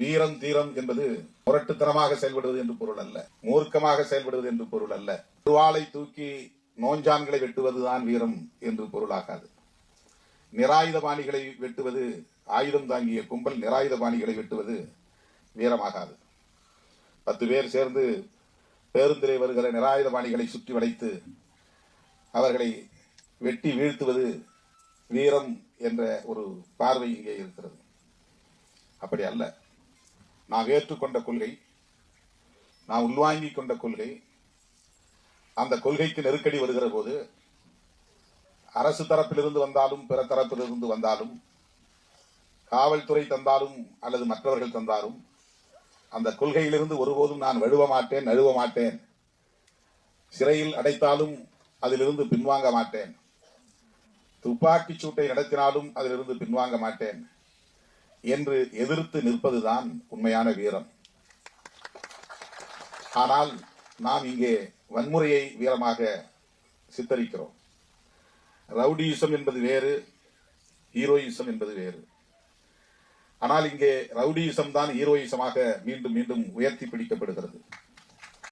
வீரம் தீரம் என்பது முரட்டுத்தனமாக செயல்படுவது என்று பொருள் அல்ல. மூர்க்கமாக செயல்படுவது என்று பொருள் அல்ல. துவாலை தூக்கி நோஞ்சான்களை வெட்டுவதுதான் வீரம் என்று பொருளாகாது. நிராயுதபாணிகளை வெட்டுவது ஆயுதம் தாங்கிய கும்பல் நிராயுதபாணிகளை வெட்டுவது வீரமாகாது. பத்து பேர் சேர்ந்து பேருந்திலே வருகிற நிராயுதபாணிகளை சுற்றி வளைத்து அவர்களை வெட்டி வீழ்த்துவது வீரம் என்ற ஒரு பார்வை இங்கே இருக்கிறது. அப்படி அல்ல. நான் ஏற்றுக்கொண்ட கொள்கை நான் உள்வாங்கிக் கொண்ட கொள்கை அந்த கொள்கைக்கு நெருக்கடி வருகிற போது அரசு தரப்பிலிருந்து வந்தாலும் பிற தரப்பிலிருந்து வந்தாலும் காவல்துறை தந்தாலும் அல்லது மற்றவர்கள் தந்தாலும் அந்த கொள்கையிலிருந்து ஒருபோதும் நான் வழுவ மாட்டேன் நழுவ மாட்டேன். சிறையில் அடைத்தாலும் அதிலிருந்து பின்வாங்க மாட்டேன். துப்பாக்கிச் சூட்டை நடத்தினாலும் அதிலிருந்து பின்வாங்க மாட்டேன். என்று எதிர்த்து நிற்பதுதான் உண்மையான வீரம். ஆனால் நாம் இங்கே வன்முறையை வீரமாக சித்தரிக்கிறோம். ரவுடியிசம் என்பது வேறு ஹீரோயிசம் என்பது வேறு. ஆனால் இங்கே ரவுடியிசம் தான் ஹீரோயிசமாக மீண்டும் மீண்டும் உயர்த்தி பிடிக்கப்படுகிறது.